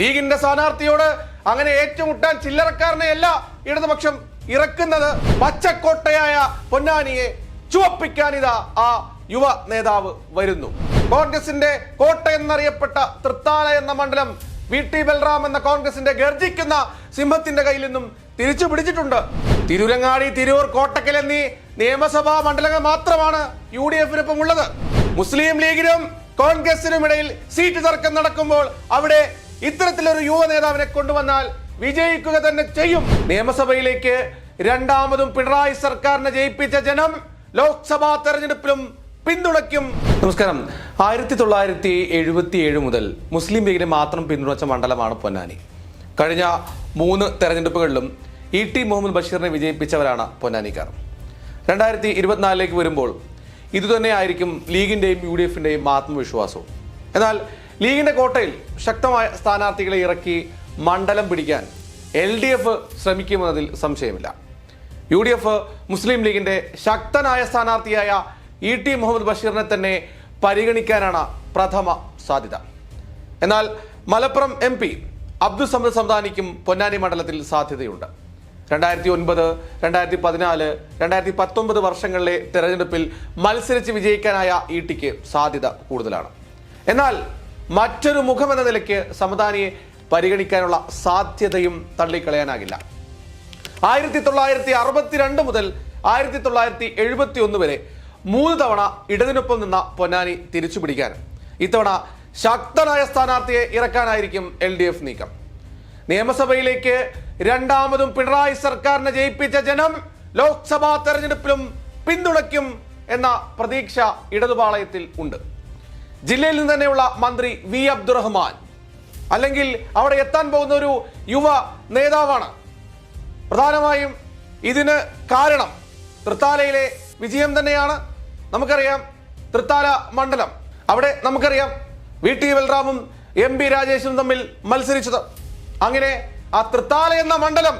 ലീഗിന്റെ സ്ഥാനാർത്ഥിയോട് അങ്ങനെ ഏറ്റുമുട്ടാൻ ചില്ലറക്കാരനെയല്ല ഇടതുപക്ഷം ഇറക്കുന്നത്. പച്ചക്കോട്ടയായ പൊന്നാനിയെ ചുവപ്പിക്കാൻ ഇതാ ആ യുവ നേതാവ് വരുന്നു. കോൺഗ്രസിന്റെ കോട്ട എന്നറിയപ്പെട്ട തൃത്താല എന്ന മണ്ഡലം വി ടി ബൽറാം എന്ന കോൺഗ്രസിന്റെ ഗർജിക്കുന്ന സിംഹത്തിന്റെ കയ്യിൽ നിന്നും തിരിച്ചു പിടിച്ചിട്ടുണ്ട്. തിരുരങ്ങാടി തിരൂർ കോട്ടക്കൽ എന്നീ നിയമസഭാ മണ്ഡലങ്ങൾ മാത്രമാണ് യു ഡി എഫിനൊപ്പം ഉള്ളത്. മുസ്ലിം ലീഗിനും കോൺഗ്രസിനും ഇടയിൽ സീറ്റ് തർക്കം നടക്കുമ്പോൾ അവിടെ ഇത്തരത്തിലൊരു യുവ നേതാവിനെ കൊണ്ടുവന്നാൽ വിജയിക്കുക തന്നെ ചെയ്യും. നിയമസഭയിലേക്ക് രണ്ടാമതും പിണറായി സർക്കാരിനെ ജയിപ്പിച്ച ജനം ലോക്സഭാ തെരഞ്ഞെടുപ്പിലും പിന്തുണയ്ക്കും. നമസ്കാരം. ആയിരത്തി തൊള്ളായിരത്തി എഴുപത്തി ഏഴ് മുതൽ മുസ്ലിം ലീഗിനെ മാത്രം പിന്തുണച്ച മണ്ഡലമാണ് പൊന്നാനി. കഴിഞ്ഞ മൂന്ന് തെരഞ്ഞെടുപ്പുകളിലും ഇ ടി മുഹമ്മദ് ബഷീറിനെ വിജയിപ്പിച്ചവരാണ് പൊന്നാനിക്കാർ. രണ്ടായിരത്തി ഇരുപത്തിനാലിലേക്ക് വരുമ്പോൾ ഇതുതന്നെയായിരിക്കും ലീഗിന്റെയും യു ഡി എഫിന്റെയും ആത്മവിശ്വാസവും. എന്നാൽ ലീഗിന്റെ കോട്ടയിൽ ശക്തമായ സ്ഥാനാർത്ഥികളെ ഇറക്കി മണ്ഡലം പിടിക്കാൻ എൽ ഡി എഫ് ശ്രമിക്കുമെന്നതിൽ സംശയമില്ല. യു ഡി എഫ് മുസ്ലിം ലീഗിന്റെ ശക്തനായ സ്ഥാനാർത്ഥിയായ ഇ ടി മുഹമ്മദ് ബഷീറിനെ തന്നെ പരിഗണിക്കാനാണ് പ്രഥമ സാധ്യത. എന്നാൽ മലപ്പുറം എം പി അബ്ദുൾ സമദ് പൊന്നാനി മണ്ഡലത്തിൽ സാധ്യതയുണ്ട്. രണ്ടായിരത്തി ഒൻപത് രണ്ടായിരത്തി പതിനാല് രണ്ടായിരത്തി പത്തൊമ്പത് വർഷങ്ങളിലെ തെരഞ്ഞെടുപ്പിൽ മത്സരിച്ച് വിജയിക്കാനായ ഇ ടിക്ക് സാധ്യത കൂടുതലാണ്. എന്നാൽ മറ്റൊരു മുഖമെന്ന നിലയ്ക്ക് സമദാനിയെ പരിഗണിക്കാനുള്ള സാധ്യതയും തള്ളിക്കളയാനാകില്ല. ആയിരത്തി തൊള്ളായിരത്തി അറുപത്തിരണ്ട് മുതൽ ആയിരത്തി തൊള്ളായിരത്തി എഴുപത്തി ഒന്ന് വരെ മൂന്ന് തവണ ഇടതിനൊപ്പം നിന്ന പൊന്നാനി തിരിച്ചു പിടിക്കാൻ ഇത്തവണ ശക്തനായ സ്ഥാനാർത്ഥിയെ ഇറക്കാനായിരിക്കും എൽ ഡി എഫ് നീക്കം. നിയമസഭയിലേക്ക് രണ്ടാമതും പിണറായി സർക്കാരിനെ ജയിപ്പിച്ച ജനം ലോക്സഭാ തെരഞ്ഞെടുപ്പിലും പിന്തുണയ്ക്കും എന്ന പ്രതീക്ഷ ഇടതുപാളയത്തിൽ ഉണ്ട്. ജില്ലയിൽ നിന്ന് തന്നെയുള്ള മന്ത്രി വി അബ്ദുറഹ്മാൻ. അല്ലെങ്കിൽ അവിടെ എത്താൻ പോകുന്ന ഒരു യുവ നേതാവാണ്. പ്രധാനമായും ഇതിന് കാരണം തൃത്താലയിലെ വിജയം തന്നെയാണ്. നമുക്കറിയാം തൃത്താല മണ്ഡലം. അവിടെ നമുക്കറിയാം വി ടി ബൽറാമും എം പി രാജേഷും തമ്മിൽ മത്സരിച്ചത്. അങ്ങനെ ആ തൃത്താല എന്ന മണ്ഡലം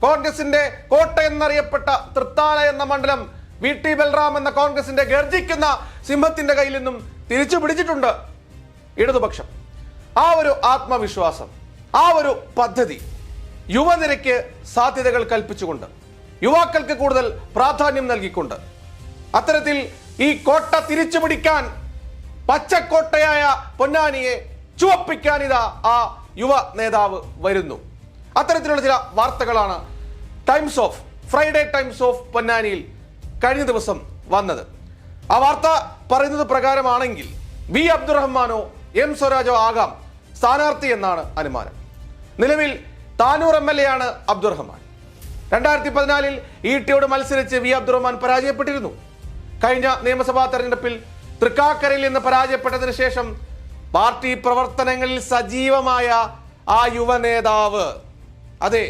കോൺഗ്രസിന്റെ കോട്ട എന്നറിയപ്പെട്ട തൃത്താല എന്ന മണ്ഡലം വി ടി ബൽറാം എന്ന കോൺഗ്രസിന്റെ ഗർജിക്കുന്ന സിംഹത്തിന്റെ കയ്യിൽ നിന്നും തിരിച്ചു പിടിച്ചിട്ടുണ്ട് ഇടതുപക്ഷം. ആ ഒരു ആത്മവിശ്വാസം ആ ഒരു പദ്ധതി യുവനിരയ്ക്ക് സാധ്യതകൾ കൽപ്പിച്ചുകൊണ്ട് യുവാക്കൾക്ക് കൂടുതൽ പ്രാധാന്യം നൽകിക്കൊണ്ട് അത്തരത്തിൽ ഈ കോട്ട തിരിച്ചു പിടിക്കാൻ പച്ചക്കോട്ടയായ പൊന്നാനിയെ ചുവപ്പിക്കാൻ ഇതാ ആ യുവ നേതാവ് വരുന്നു. അത്തരത്തിലുള്ള ചില വാർത്തകളാണ് Times of Friday Times of പൊന്നാനിയിൽ കഴിഞ്ഞ ദിവസം വന്നത്. ആ വാർത്ത പറയുന്നത് പ്രകാരമാണെങ്കിൽ വി അബ്ദുറഹ്മാനോ എം സ്വരാജോ ആകാം സ്ഥാനാർത്ഥി എന്നാണ് അനുമാനം. നിലവിൽ താനൂർ എം എൽ എ ആണ് അബ്ദുറഹ്മാൻ. രണ്ടായിരത്തി പതിനാലിൽ ഇ ടിയോട് മത്സരിച്ച് വി അബ്ദുറഹ്മാൻ പരാജയപ്പെട്ടിരുന്നു. കഴിഞ്ഞ നിയമസഭാ തെരഞ്ഞെടുപ്പിൽ തൃക്കാക്കരയിൽ നിന്ന് പരാജയപ്പെട്ടതിന് ശേഷം പാർട്ടി പ്രവർത്തനങ്ങളിൽ സജീവമായ ആ യുവ നേതാവ് അതെ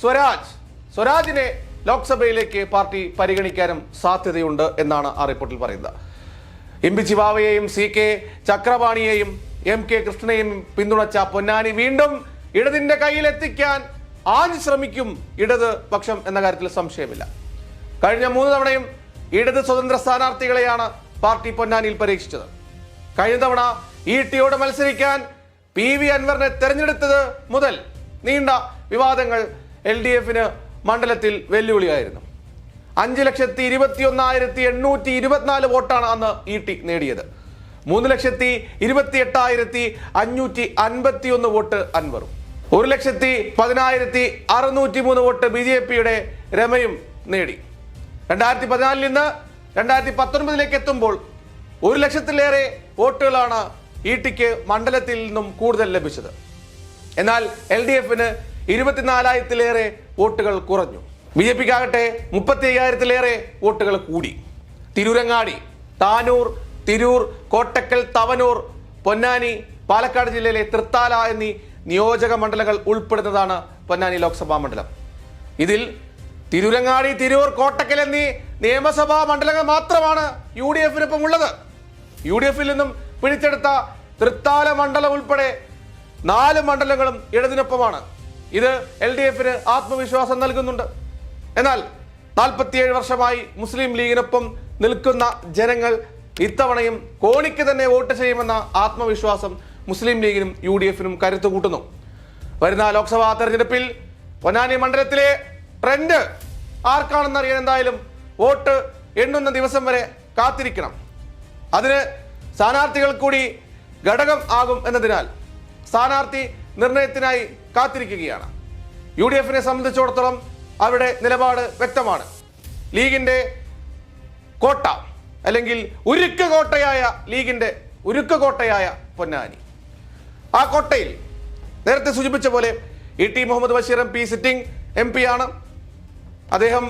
സ്വരാജ്. സ്വരാജിനെ ലോക്സഭയിലേക്ക് പാർട്ടി പരിഗണിക്കാനും സാധ്യതയുണ്ട് എന്നാണ് ആ റിപ്പോർട്ടിൽ പറയുന്നത്. എം പി ചിവാവയെയും സി കെ ചക്രപാണിയെയും എം കെ കൃഷ്ണനെയും പിന്തുണച്ച പൊന്നാനി വീണ്ടും ഇടതിന്റെ കയ്യിൽ എത്തിക്കാൻ ആഞ്ഞു ശ്രമിക്കും ഇടത് പക്ഷം എന്ന കാര്യത്തിൽ സംശയമില്ല. കഴിഞ്ഞ മൂന്ന് തവണയും ഇടത് സ്വതന്ത്ര സ്ഥാനാർത്ഥികളെയാണ് പാർട്ടി പൊന്നാനിയിൽ പരീക്ഷിച്ചത്. കഴിഞ്ഞ തവണ ഇ ടിയോട് മത്സരിക്കാൻ പി വി അൻവറിനെ തെരഞ്ഞെടുത്തത് മുതൽ നീണ്ട വിവാദങ്ങൾ എൽ ഡി എഫിന് മണ്ഡലത്തിൽ വെല്ലുവിളിയായിരുന്നു. അഞ്ച് ലക്ഷത്തി ഇരുപത്തി ഒന്നായിരത്തി എണ്ണൂറ്റി ഇരുപത്തിനാല് വോട്ടാണ് അന്ന് ഇ ടി നേടിയത്. മൂന്ന് ലക്ഷത്തി ഇരുപത്തി എട്ടായിരത്തി അഞ്ഞൂറ്റി അൻപത്തി ഒന്ന് വോട്ട് അൻവറും. ഒരു ലക്ഷത്തി പതിനായിരത്തി അറുന്നൂറ്റി മൂന്ന് വോട്ട് ബി ജെ പിയുടെ രമയും നേടി. രണ്ടായിരത്തി പതിനാലിൽ നിന്ന് രണ്ടായിരത്തി പത്തൊൻപതിലേക്ക് എത്തുമ്പോൾ ഒരു ലക്ഷത്തിലേറെ വോട്ടുകളാണ് ഇ ടിക്ക് മണ്ഡലത്തിൽ നിന്നും കൂടുതൽ ലഭിച്ചത്. എന്നാൽ എൽ ഡി എഫിന് ഇരുപത്തിനാലായിരത്തിലേറെ വോട്ടുകൾ കുറഞ്ഞു. ബി ജെ പിക്കാകട്ടെ മുപ്പത്തി അയ്യായിരത്തിലേറെ വോട്ടുകൾ കൂടി. തിരൂരങ്ങാടി താനൂർ തിരൂർ കോട്ടക്കൽ തവനൂർ പൊന്നാനി പാലക്കാട് ജില്ലയിലെ തൃത്താല എന്നീ നിയോജക മണ്ഡലങ്ങൾ ഉൾപ്പെടുന്നതാണ് പൊന്നാനി ലോക്സഭാ മണ്ഡലം. ഇതിൽ തിരൂരങ്ങാടി തിരൂർ കോട്ടക്കൽ എന്നീ നിയമസഭാ മണ്ഡലങ്ങൾ മാത്രമാണ് യു ഡി എഫിനൊപ്പം ഉള്ളത്. യു ഡി എഫിൽ നിന്നും പിടിച്ചെടുത്ത തൃത്താല മണ്ഡലം ഉൾപ്പെടെ നാല് മണ്ഡലങ്ങളും ഇടതിനൊപ്പമാണ്. ഇത് എൽ ഡി എഫിന് ആത്മവിശ്വാസം നൽകുന്നുണ്ട്. എന്നാൽ നാൽപ്പത്തിയേഴ് വർഷമായി മുസ്ലിം ലീഗിനൊപ്പം നിൽക്കുന്ന ജനങ്ങൾ ഇത്തവണയും കോണിക്ക് തന്നെ വോട്ട് ചെയ്യുമെന്ന ആത്മവിശ്വാസം മുസ്ലിം ലീഗിനും യു ഡി എഫിനും കരുത്തു കൂട്ടുന്നു. വരുന്ന ലോക്സഭാ തെരഞ്ഞെടുപ്പിൽ പൊന്നാനി മണ്ഡലത്തിലെ ട്രെൻഡ് ആർക്കാണെന്ന് അറിയാൻ എന്തായാലും വോട്ട് എണ്ണുന്ന ദിവസം വരെ കാത്തിരിക്കണം. അതിന് സ്ഥാനാർത്ഥികൾ കൂടി ഘടകം ആകും എന്നതിനാൽ സ്ഥാനാർത്ഥി നിർണയത്തിനായി കാത്തിരിക്കുകയാണ്. യു ഡി എഫിനെ സംബന്ധിച്ചിടത്തോളം അവരുടെ നിലപാട് വ്യക്തമാണ്. ലീഗിന്റെ കോട്ട അല്ലെങ്കിൽ ഉരുക്ക് കോട്ടയായ ലീഗിന്റെ ഉരുക്ക് കോട്ടയായ പൊന്നാനി. ആ കോട്ടയിൽ നേരത്തെ സൂചിപ്പിച്ച പോലെ E T Muhammad Basheer M P sitting M P ആണ്. അദ്ദേഹം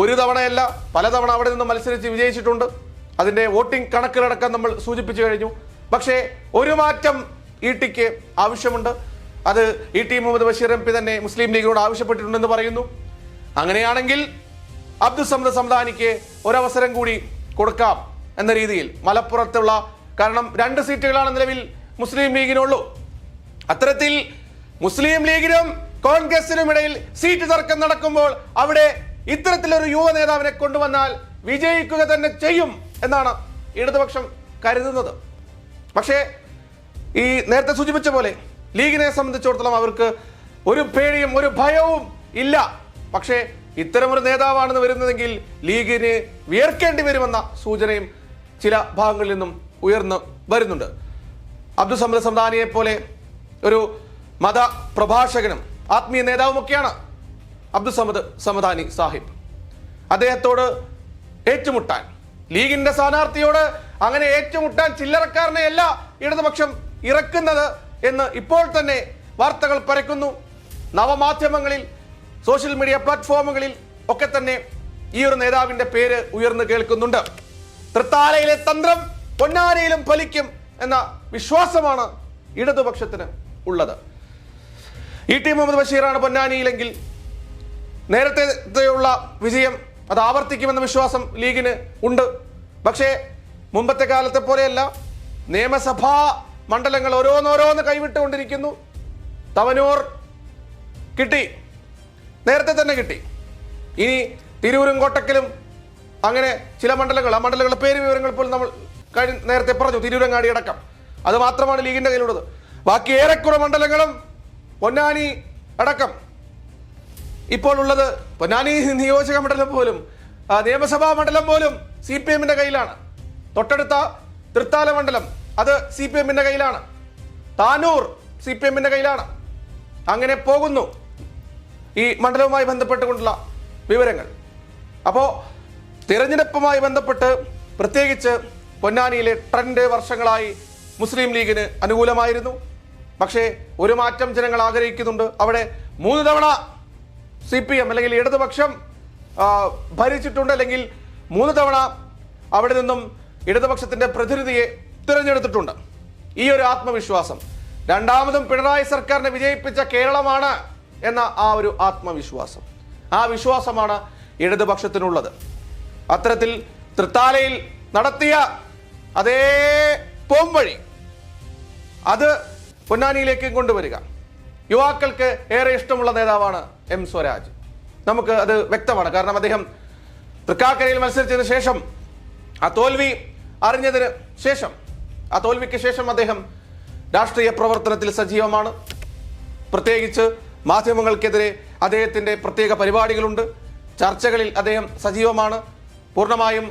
ഒരു തവണയല്ല പലതവണ അവിടെ നിന്ന് മത്സരിച്ച് വിജയിച്ചിട്ടുണ്ട്. അതിന്റെ വോട്ടിംഗ് കണക്കിലടക്കം നമ്മൾ സൂചിപ്പിച്ചു കഴിഞ്ഞു. പക്ഷേ ഒരു മാറ്റം ഇ ടിക്ക് ആവശ്യമുണ്ട്. അത് E T Muhammad Basheer M P തന്നെ മുസ്ലിം ലീഗിനോട് ആവശ്യപ്പെട്ടിട്ടുണ്ടെന്ന് പറയുന്നു. അങ്ങനെയാണെങ്കിൽ അബ്ദുൽ സമദ് സമദാനിക്ക് ഒരവസരം കൂടി കൊടുക്കാം എന്ന രീതിയിൽ മലപ്പുറത്തുള്ള കാരണം രണ്ട് സീറ്റുകളാണ് നിലവിൽ മുസ്ലിം ലീഗിനുള്ളൂ. അത്തരത്തിൽ മുസ്ലിം ലീഗിനും കോൺഗ്രസിനും ഇടയിൽ സീറ്റ് തർക്കം നടക്കുമ്പോൾ അവിടെ ഇത്തരത്തിലൊരു യുവ നേതാവിനെ കൊണ്ടുവന്നാൽ വിജയിക്കുക തന്നെ ചെയ്യും എന്നാണ് ഇടതുപക്ഷം കരുതുന്നത്. പക്ഷേ ഈ നേരത്തെ സൂചിപ്പിച്ച പോലെ ലീഗിനെ സംബന്ധിച്ചിടത്തോളം അവർക്ക് ഒരു പേടിയും ഒരു ഭയവും ഇല്ല. പക്ഷേ ഇത്തരമൊരു നേതാവാണെന്ന് വരുന്നതെങ്കിൽ ലീഗിന് വിയർക്കേണ്ടി വരുമെന്ന സൂചനയും ചില ഭാഗങ്ങളിൽ നിന്നും ഉയർന്നു വരുന്നുണ്ട്. അബ്ദുൽ സമദ് സംദാനിയെ പോലെ ഒരു മത പ്രഭാഷകനും ആത്മീയ നേതാവുമൊക്കെയാണ് അബ്ദുൽ സമദ് സമദാനി സാഹിബ്. അദ്ദേഹത്തോട് ഏറ്റുമുട്ടാൻ ലീഗിന്റെ സ്ഥാനാർത്ഥിയോട് അങ്ങനെ ഏറ്റുമുട്ടാൻ ചില്ലറക്കാരനെ അല്ല ഇടതുപക്ഷം ഇറക്കുന്നത് എന്ന് ഇപ്പോൾ തന്നെ വാർത്തകൾ പരക്കുന്നു. നവമാധ്യമങ്ങളിൽ സോഷ്യൽ മീഡിയ പ്ലാറ്റ്ഫോമുകളിൽ ഒക്കെ തന്നെ ഈ ഒരു നേതാവിന്റെ പേര് ഉയർന്നു കേൾക്കുന്നുണ്ട്. തൃത്താലയിലെ തന്ത്രം പൊന്നാനയിലും ഫലിക്കും എന്ന വിശ്വാസമാണ് ഇടതുപക്ഷത്തിന് ഉള്ളത്. ഇ ടി മുഹമ്മദ് ബഷീറാണ് പൊന്നാനിയിലെങ്കിൽ നേരത്തെയുള്ള വിജയം അത് ആവർത്തിക്കുമെന്ന വിശ്വാസം ലീഗിന് ഉണ്ട്. പക്ഷേ മുമ്പത്തെ കാലത്തെ പോലെയല്ല. നിയമസഭാ മണ്ഡലങ്ങൾ ഓരോന്നോരോന്ന് കൈവിട്ടുകൊണ്ടിരിക്കുന്നു. തവനൂർ കിട്ടി. നേരത്തെ തന്നെ കിട്ടി. ഇനി തിരൂരും കോട്ടക്കലും അങ്ങനെ ചില മണ്ഡലങ്ങൾ ആ മണ്ഡലങ്ങളുടെ പേര് വിവരങ്ങൾ പോലും നമ്മൾ കഴിഞ്ഞ നേരത്തെ പറഞ്ഞു തിരൂരങ്ങാടി അടക്കം. അത് മാത്രമാണ് ലീഗിന്റെ കയ്യിലുള്ളത്. ബാക്കി ഏറെക്കുറെ മണ്ഡലങ്ങളും പൊന്നാനി അടക്കം. ഇപ്പോൾ ഉള്ളത് പൊന്നാനി നിയോജക മണ്ഡലം പോലും നിയമസഭാ മണ്ഡലം പോലും സി പി എമ്മിന്റെ കയ്യിലാണ്. തൊട്ടടുത്ത തൃത്താല മണ്ഡലം അത് സി പി എമ്മിന്റെ കയ്യിലാണ്. താനൂർ സി പി എമ്മിന്റെ കയ്യിലാണ്. അങ്ങനെ പോകുന്നു ഈ മണ്ഡലവുമായി ബന്ധപ്പെട്ടുകൊണ്ടുള്ള വിവരങ്ങൾ. അപ്പോൾ തിരഞ്ഞെടുപ്പുമായി ബന്ധപ്പെട്ട് പ്രത്യേകിച്ച് പൊന്നാനിയിലെ ട്രെൻഡ് വർഷങ്ങളായി മുസ്ലിം ലീഗിന് അനുകൂലമായിരുന്നു. പക്ഷേ ഒരു മാറ്റം ജനങ്ങൾ ആഗ്രഹിക്കുന്നുണ്ട്. അവിടെ മൂന്ന് തവണ സി പി എം അല്ലെങ്കിൽ ഇടതുപക്ഷം ഭരിച്ചിട്ടുണ്ട് അല്ലെങ്കിൽ മൂന്ന് തവണ അവിടെ നിന്നും ഇടതുപക്ഷത്തിന്റെ പ്രതിനിധിയെ തിരഞ്ഞെടുത്തിട്ടുണ്ട്. ഈ ഒരു ആത്മവിശ്വാസം. രണ്ടാമതും പിണറായി സർക്കാരിനെ വിജയിപ്പിച്ച കേരളമാണ് എന്ന ആ ഒരു ആത്മവിശ്വാസം. ആ വിശ്വാസമാണ് ഇടതുപക്ഷത്തിനുള്ളത്. അത്തരത്തിൽ തൃത്താലയിൽ നടത്തിയ അതേ പോംവഴി അത് പൊന്നാനിയിലേക്കും കൊണ്ടുവരിക. യുവാക്കൾക്ക് ഏറെ ഇഷ്ടമുള്ള നേതാവാണ് എം സ്വരാജ്. നമുക്ക് അത് വ്യക്തമാണ്. കാരണം അദ്ദേഹം തൃക്കാക്കരയിൽ മത്സരിച്ചതിന് ശേഷം ആ തോൽവി അറിഞ്ഞതിന് ശേഷം ആ തോൽവിക്ക് ശേഷം അദ്ദേഹം രാഷ്ട്രീയ പ്രവർത്തനത്തിൽ സജീവമാണ്. പ്രത്യേകിച്ച് മാധ്യമങ്ങൾക്കെതിരെ അദ്ദേഹത്തിന്റെ പ്രത്യേക പരിപാടികളുണ്ട്. ചർച്ചകളിൽ അദ്ദേഹം സജീവമാണ്. പൂർണമായും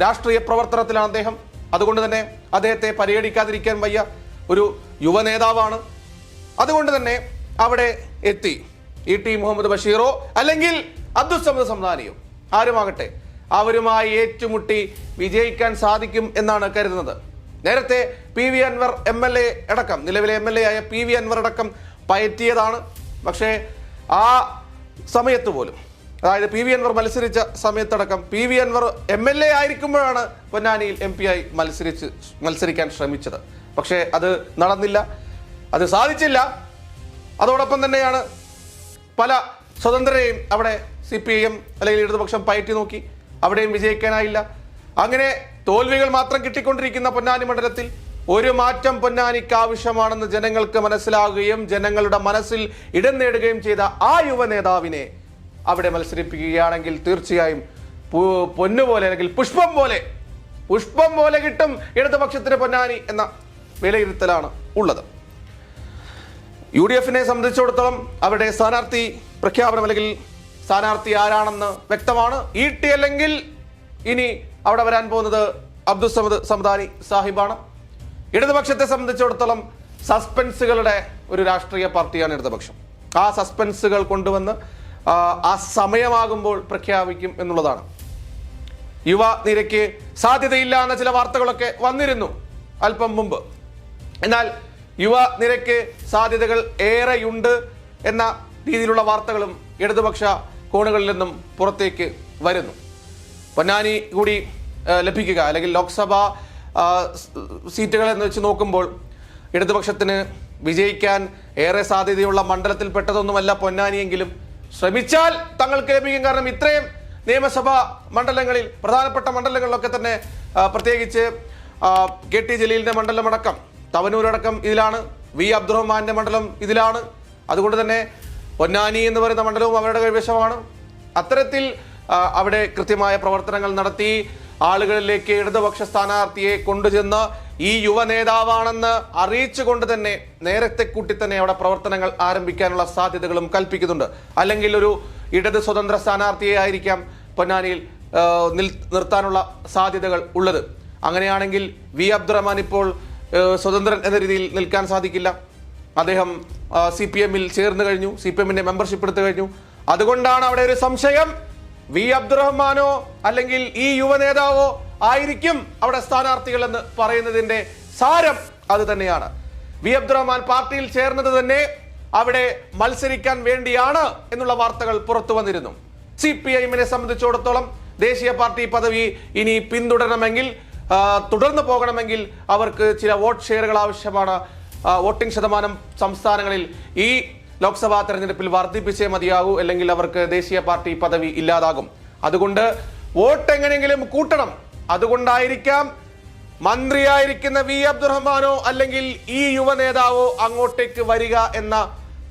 രാഷ്ട്രീയ പ്രവർത്തനത്തിലാണ് അദ്ദേഹം. അതുകൊണ്ട് തന്നെ അദ്ദേഹത്തെ പരിഗണിക്കാതിരിക്കാൻ വയ്യ ഒരു യുവ നേതാവാണ്. അതുകൊണ്ട് തന്നെ അവിടെ എത്തി ഇ ടി മുഹമ്മദ് ബഷീറോ അല്ലെങ്കിൽ അബ്ദുൽ സമദ് സംദാനിയോ ആരുമാകട്ടെ അവരുമായി ഏറ്റുമുട്ടി വിജയിക്കാൻ സാധിക്കും എന്നാണ് കരുതുന്നത്. നേരത്തെ P V Anvar M L A അടക്കം നിലവിലെ എം എൽ എ ആയ പി വി അൻവർ അടക്കം പയറ്റിയതാണ്. പക്ഷേ ആ സമയത്ത് പോലും അതായത് പി വി അൻവർ മത്സരിച്ച സമയത്തടക്കം P V Anvar M L A ആയിരിക്കുമ്പോഴാണ് പൊന്നാനിയിൽ എം പി ആയി മത്സരിച്ച് മത്സരിക്കാൻ ശ്രമിച്ചത്. പക്ഷേ അത് നടന്നില്ല. അത് സാധിച്ചില്ല. അതോടൊപ്പം തന്നെയാണ് പല സ്വതന്ത്രരെയും അവിടെ സി പി ഐ എം അല്ലെങ്കിൽ ഇടതുപക്ഷം പയറ്റി നോക്കി. അവിടെയും വിജയിക്കാനായില്ല. അങ്ങനെ തോൽവികൾ മാത്രം കിട്ടിക്കൊണ്ടിരിക്കുന്ന പൊന്നാനി മണ്ഡലത്തിൽ ഒരു മാറ്റം പൊന്നാനിക്ക് ആവശ്യമാണെന്ന് ജനങ്ങൾക്ക് മനസ്സിലാകുകയും ജനങ്ങളുടെ മനസ്സിൽ ഇടം നേടുകയും ചെയ്ത ആ യുവ നേതാവിനെ അവിടെ മത്സരിപ്പിക്കുകയാണെങ്കിൽ തീർച്ചയായും പൊന്നുപോലെ അല്ലെങ്കിൽ പുഷ്പം പോലെ പുഷ്പം പോലെ കിട്ടും ഇടതുപക്ഷത്തിന് പൊന്നാനി എന്ന വിലയിരുത്തലാണ് ഉള്ളത്. യു ഡി എഫിനെ സംബന്ധിച്ചിടത്തോളം അവരുടെ സ്ഥാനാർത്ഥി പ്രഖ്യാപനം അല്ലെങ്കിൽ സ്ഥാനാർത്ഥി ആരാണെന്ന് വ്യക്തമാണ്. ഇ ടി അല്ലെങ്കിൽ ഇനി അവിടെ വരാൻ പോകുന്നത് അബ്ദുൽ സമദ് സമദാനി സാഹിബാണ്. ഇടതുപക്ഷത്തെ സംബന്ധിച്ചിടത്തോളം സസ്പെൻസുകളുടെ ഒരു രാഷ്ട്രീയ പാർട്ടിയാണ് ഇടതുപക്ഷം. ആ സസ്പെൻസുകൾ കൊണ്ടുവന്ന് ആ, സമയമാകുമ്പോൾ പ്രഖ്യാപിക്കും എന്നുള്ളതാണ്. യുവ നിരക്ക് സാധ്യതയില്ല എന്ന ചില വാർത്തകളൊക്കെ വന്നിരുന്നു അല്പം മുമ്പ്. എന്നാൽ യുവ നിരക്ക് സാധ്യതകൾ ഏറെയുണ്ട് എന്ന രീതിയിലുള്ള വാർത്തകളും ഇടതുപക്ഷ കോണുകളിൽ നിന്നും പുറത്തേക്ക് വരുന്നു. പൊന്നാനി കൂടി ലഭിക്കുക. അല്ലെങ്കിൽ ലോക്സഭാ സീറ്റുകൾ എന്ന് വെച്ച് നോക്കുമ്പോൾ ഇടതുപക്ഷത്തിന് വിജയിക്കാൻ ഏറെ സാധ്യതയുള്ള മണ്ഡലത്തിൽപ്പെട്ടതൊന്നുമല്ല പൊന്നാനിയെങ്കിലും. ശ്രമിച്ചാൽ തങ്ങൾക്ക് ലഭിക്കും. കാരണം ഇത്രയും നിയമസഭാ മണ്ഡലങ്ങളിൽ പ്രധാനപ്പെട്ട മണ്ഡലങ്ങളിലൊക്കെ തന്നെ പ്രത്യേകിച്ച് കെ ടി ജലീലിന്റെ മണ്ഡലമടക്കം. തവനൂരടക്കം ഇതിലാണ്. വി. അബ്ദുറഹ്മാന്റെ മണ്ഡലം ഇതിലാണ്. അതുകൊണ്ട് തന്നെ പൊന്നാനി എന്ന് പറയുന്ന മണ്ഡലവും അവരുടെ കൈവശമാണ്. അത്തരത്തിൽ അവിടെ കൃത്യമായ പ്രവർത്തനങ്ങൾ നടത്തി. ആളുകളിലേക്ക് ഇടതുപക്ഷ സ്ഥാനാർത്ഥിയെ കൊണ്ടുചെന്ന് ഈ യുവ നേതാവാണെന്ന് അറിയിച്ചുകൊണ്ട് തന്നെ നേരത്തെ കൂട്ടി തന്നെ അവിടെ പ്രവർത്തനങ്ങൾ ആരംഭിക്കാനുള്ള സാധ്യതകളും കൽപ്പിക്കുന്നുണ്ട്. അല്ലെങ്കിൽ ഒരു ഇടത് സ്വതന്ത്ര സ്ഥാനാർത്ഥിയെ ആയിരിക്കാം പൊന്നാനിയിൽ നിർത്താനുള്ള സാധ്യതകൾ ഉള്ളത്. അങ്ങനെയാണെങ്കിൽ വി. അബ്ദുറഹ്മാൻ ഇപ്പോൾ സ്വതന്ത്രൻ എന്ന രീതിയിൽ നിൽക്കാൻ സാധിക്കില്ല. അദ്ദേഹം സി പി എമ്മിൽ ചേർന്ന് കഴിഞ്ഞു സി പി എമ്മിന്റെ മെമ്പർഷിപ്പ് എടുത്തു കഴിഞ്ഞു. അതുകൊണ്ടാണ് അവിടെ ഒരു സംശയം. വി അബ്ദുറഹ്മാനോ അല്ലെങ്കിൽ ഈ യുവ നേതാവോ ആയിരിക്കും അവിടെ സ്ഥാനാർത്ഥികൾ എന്ന് പറയുന്നതിന്റെ സാരം അത് തന്നെയാണ്. വി അബ്ദുറഹ്മാൻ പാർട്ടിയിൽ ചേർന്നത് തന്നെ അവിടെ മത്സരിക്കാൻ വേണ്ടിയാണ് എന്നുള്ള വാർത്തകൾ പുറത്തു വന്നിരുന്നു. സി പി ഐഎമ്മിനെ സംബന്ധിച്ചിടത്തോളം ദേശീയ പാർട്ടി പദവി ഇനി പിന്തുടരണമെങ്കിൽ തുടർന്നു പോകണമെങ്കിൽ അവർക്ക് ചില വോട്ട് ഷെയറുകൾ ആവശ്യമാണ്. വോട്ടിംഗ് ശതമാനം സംസ്ഥാനങ്ങളിൽ ഈ ലോക്സഭാ തെരഞ്ഞെടുപ്പിൽ വർദ്ധിപ്പിച്ചേ മതിയാകൂ അല്ലെങ്കിൽ അവർക്ക് ദേശീയ പാർട്ടി പദവി ഇല്ലാതാകും. അതുകൊണ്ട് വോട്ട് എങ്ങനെയെങ്കിലും കൂട്ടണം. അതുകൊണ്ടായിരിക്കാം മന്ത്രിയായിരിക്കുന്ന വി അബ്ദുറഹ്മാനോ അല്ലെങ്കിൽ ഈ യുവ നേതാവോ അങ്ങോട്ടേക്ക് വരിക എന്ന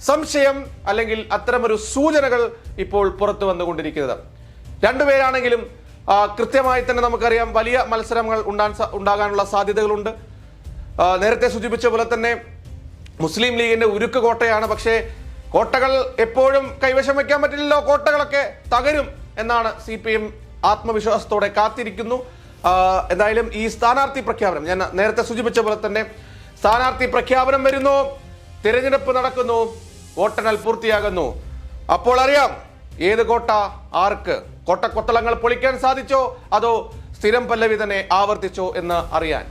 സംശയം അല്ലെങ്കിൽ അത്തരമൊരു സൂചനകൾ ഇപ്പോൾ പുറത്തു വന്നുകൊണ്ടിരിക്കുന്നത്. രണ്ടുപേരാണെങ്കിലും കൃത്യമായി തന്നെ നമുക്കറിയാം വലിയ മത്സരങ്ങൾ ഉണ്ടാൻ ഉണ്ടാകാനുള്ള സാധ്യതകളുണ്ട്. നേരത്തെ സൂചിപ്പിച്ച പോലെ തന്നെ മുസ്ലിം ലീഗിന്റെ ഉരുക്ക് കോട്ടയാണ്. പക്ഷേ കോട്ടകൾ എപ്പോഴും കൈവശം വയ്ക്കാൻ പറ്റില്ലല്ലോ. കോട്ടകളൊക്കെ തകരും എന്നാണ് സി പി എം ആത്മവിശ്വാസത്തോടെ കാത്തിരിക്കുന്നു. എന്തായാലും ഈ സ്ഥാനാർത്ഥി പ്രഖ്യാപനം ഞാൻ നേരത്തെ സൂചിപ്പിച്ച പോലെ തന്നെ സ്ഥാനാർത്ഥി പ്രഖ്യാപനം വരുന്നു. തിരഞ്ഞെടുപ്പ് നടക്കുന്നു. വോട്ടെണ്ണൽ പൂർത്തിയാകുന്നു. അപ്പോൾ അറിയാം ഏത് കോട്ട ആർക്ക് കോട്ടക്കൊത്തളങ്ങൾ പൊളിക്കാൻ സാധിച്ചോ അതോ സ്ഥിരം പല്ലവി തന്നെ ആവർത്തിച്ചോ എന്ന് അറിയാൻ.